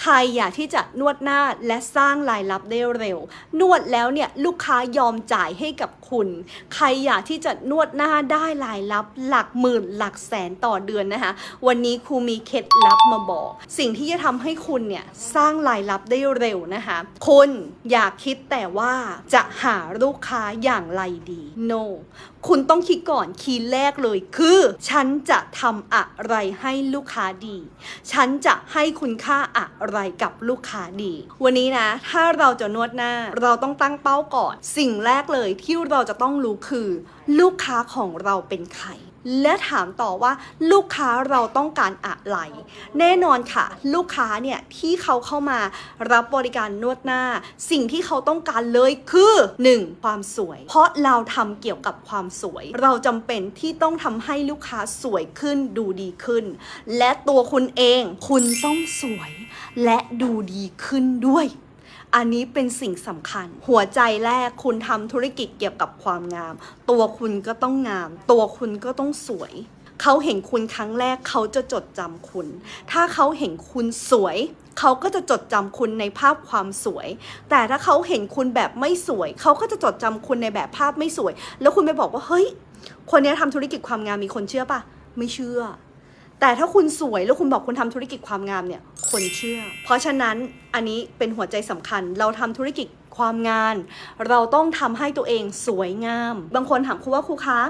ใครอยากที่จะนวดหน้าและสร้างรายรับได้เร็ว นวดแล้วเนี่ยลูกค้ายอมจ่ายให้กับคุณ ใครอยากที่จะนวดหน้าได้รายรับหลักหมื่นหลักแสนต่อเดือนนะคะ วันนี้ครูมีเคล็ดลับมาบอก สิ่งที่จะทำให้คุณเนี่ยสร้างรายรับได้เร็วนะคะ คุณอย่าคิดแต่ว่าจะหาลูกค้าอย่างไรดี no คุณต้องคิดก่อนคีย์แรกเลยคือ ฉันจะทำอะไรให้ลูกค้าดี ฉันจะให้คุณค่าอะไรกับลูกค้าดี วันนี้นะ ถ้าเราจะนวดหน้า เราต้องตั้งเป้าก่อน สิ่งแรกเลยที่เราจะต้องรู้คือ ลูกค้าของเราเป็นใคร และถามต่อว่าลูกค้าเราต้องการอะไร แน่นอนค่ะ ลูกค้าเนี่ยที่เขาเข้ามารับบริการนวดหน้า สิ่งที่เขาต้องการเลยคือ 1. ความสวย เพราะเราทำเกี่ยวกับความสวย เราจำเป็นที่ต้องทำให้ลูกค้าสวยขึ้นดูดีขึ้น และตัวคุณเองคุณต้องสวย และดูดีขึ้นด้วย อันนี้เป็นสิ่งสำคัญ หัวใจแรกคุณทำธุรกิจเกี่ยวกับความงาม ตัวคุณก็ต้องงาม ตัวคุณก็ต้องสวย เขาเห็นคุณครั้งแรกเขาจะจดจำคุณ ถ้าเขาเห็นคุณสวยเขาก็จะจดจำคุณในภาพความสวย แต่ถ้าเขาเห็นคุณแบบไม่สวย เขาก็จะจดจำคุณในแบบภาพไม่สวย แล้วคุณไปบอกว่า เฮ้ย คนนี้ยทำธุรกิจความงามมีคนเชื่อปะไม่เชื่อ แต่ถ้าคุณสวยแล้วคุณบอกคุณทำธุรกิจความงามเนี่ย คนเชื่อ เพราะฉะนั้นอันนี้เป็นหัวใจสำคัญ เราทำธุรกิจความงาน เราต้องทำให้ตัวเองสวยงาม บางคนถามครูว่าครูคะ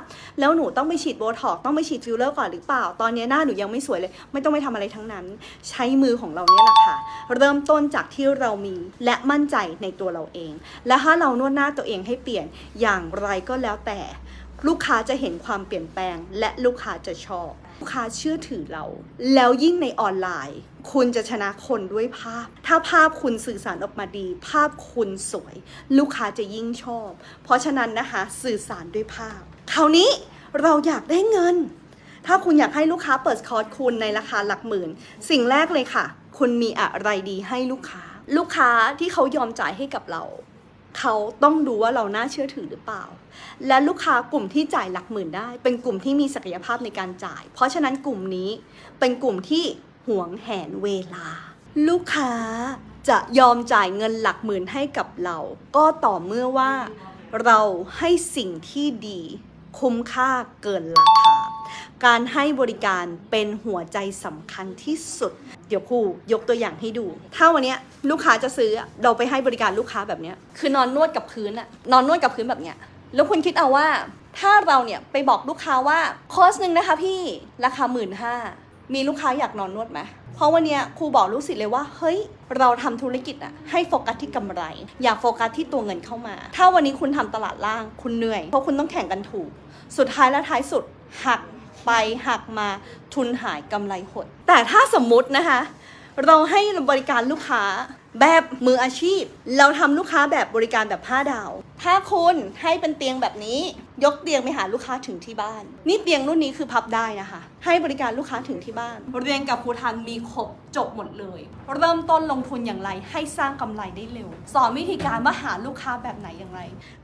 แล้วหนูต้องไปฉีดโบท็อกต้องไปฉีดฟิลเลอร์ก่อนหรือเปล่า ตอนนี้หน้าหนูยังไม่สวยเลย ไม่ต้องไปทำอะไรทั้งนั้น ใช้มือของเราเนี่ยแหละค่ะ เริ่มต้นจากที่เรามีและมั่นใจในตัวเราเอง และถ้าเรานวดหน้าตัวเองให้เปลี่ยนอย่างไรก็แล้วแต่ ลูกค้าจะเห็นความเปลี่ยนแปลง และลูกค้าจะชอบ ลูกค้าเชื่อถือเรา แล้วยิ่งในออนไลน์ คุณจะชนะคนด้วยภาพ ถ้าภาพคุณสื่อสารออกมาดี ภาพคุณสวย ลูกค้าจะยิ่งชอบ เพราะฉะนั้นนะคะสื่อสารด้วยภาพ คราวนี้เราอยากได้เงิน ถ้าคุณอยากให้ลูกค้าเปิดคอร์สคุณในราคาหลักหมื่น สิ่งแรกเลยค่ะ คุณมีอะไรดีให้ลูกค้า ลูกค้าที่เขายอมจ่ายให้กับเรา เขาต้องดูว่าเราน่าเชื่อถือหรือเปล่า และลูกค้ากลุ่มที่จ่ายหลักหมื่นได้ เป็นกลุ่มที่มีศักยภาพในการจ่าย เพราะฉะนั้นกลุ่มนี้เป็นกลุ่มที่หวงแหนเวลา ลูกค้าจะยอมจ่ายเงินหลักหมื่นให้กับเรา ก็ต่อเมื่อว่าเราให้สิ่งที่ดี คุ้มค่าเกินราคา การให้บริการเป็นหัวใจสำคัญที่สุด เดี๋ยวครูยกตัวอย่างให้ดู ถ้าวันนี้ลูกค้าจะซื้อเราไปให้บริการลูกค้าแบบนี้คือนอนนวดกับพื้นอะนอนนวดกับพื้นแบบเนี้ยแล้วคุณคิดเอาว่าถ้าเราเนี่ยไปบอกลูกค้าว่าคอร์สหนึ่งนะคะพี่ราคาหมื่นห้ามีลูกค้าอยากนอนนวดไหมเพราะวันนี้ครูบอกลูกศิษย์เลยว่า เฮ้ย เราทำธุรกิจอะให้โฟกัสที่กำไร อย่าโฟกัสที่ตัวเงินเข้ามา ถ้าวันนี้คุณทำตลาดล่างคุณเหนื่อย เพราะคุณต้องแข่งกันถูก สุดท้ายและท้ายสุด หักไปหักมาทุนหายกำไรหด แต่ถ้าสมมตินะคะ เราให้บริการลูกค้าแบบมืออาชีพ เราทำลูกค้าแบบบริการแบบผ้าดาว ถ้าคุณให้เป็นเตียงแบบนี้ ยกเตียงไปหาลูกค้าถึงที่บ้าน นี่เตียงรุ่นนี้คือพับได้นะคะ ให้บริการลูกค้าถึงที่บ้าน เรียนกับครูทันมีครบจบหมดเลย เริ่มต้นลงทุนอย่างไร ให้สร้างกำไรได้เร็ว สอนวิธีการว่าหาลูกค้าแบบไหนอย่างไร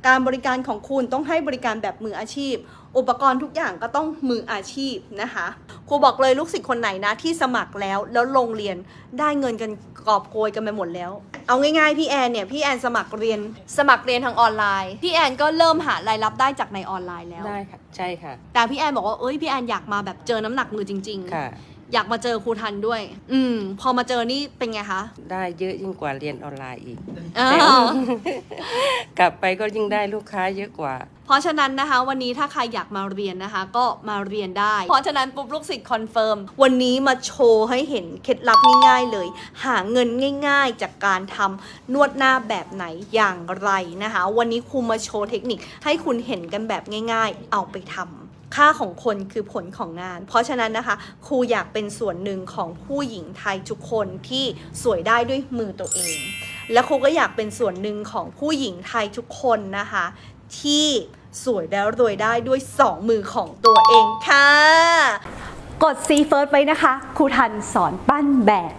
การบริการของคุณต้องให้บริการแบบมืออาชีพ อุปกรณ์ทุกอย่างก็ต้องมืออาชีพนะคะครูบอกเลยลูกศิษย์คนไหนนะที่สมัครแล้วแล้วลงเรียนได้เงินกันกอบโกยกันไปหมดแล้ว เอาง่ายๆพี่แอนเนี่ยพี่แอนสมัครเรียนสมัครเรียนทางออนไลน์พี่แอนก็เริ่มหารายรับได้จากในออนไลน์แล้ว ได้ค่ะ ใช่ค่ะ แต่พี่แอนบอกว่าเอ้ยพี่แอนอยากมาแบบเจอน้ำหนักมือจริงค่ะๆ อยากมาเจอครูทันด้วย อืม พอมาเจอนี่เป็นไงคะ ได้เยอะยิ่งกว่าเรียนออนไลน์อีกอ้าวกลับไปก็ยิ่งได้ลูกค้าเยอะกว่า เพราะฉะนั้นนะคะ วันนี้ถ้าใครอยากมาเรียนนะคะ ก็มาเรียนได้ เพราะฉะนั้นปุ๊บลูกศิษย์คอนเฟิร์มวันนี้มาโชว์ให้เห็นเคล็ดลับง่ายๆเลย หาเงินง่าย ๆ จากการทำนวดหน้าแบบไหนอย่างไรนะคะ วันนี้ครูมาโชว์เทคนิคให้คุณเห็นกันแบบง่าย ๆ เอาไปทำ ค่าของคนคือผลของงาน เพราะฉะนั้นนะคะ ครูอยากเป็นส่วนหนึ่งของผู้หญิงไทยทุกคนที่สวยได้ด้วยมือตัวเอง และครูก็อยากเป็นส่วนหนึ่งของผู้หญิงไทยทุกคนนะคะ ที่สวยแล้วรวยได้ด้วย2มือของตัวเองค่ะ กด C First ไว้นะคะ ครูทันสอนปั้นแบบ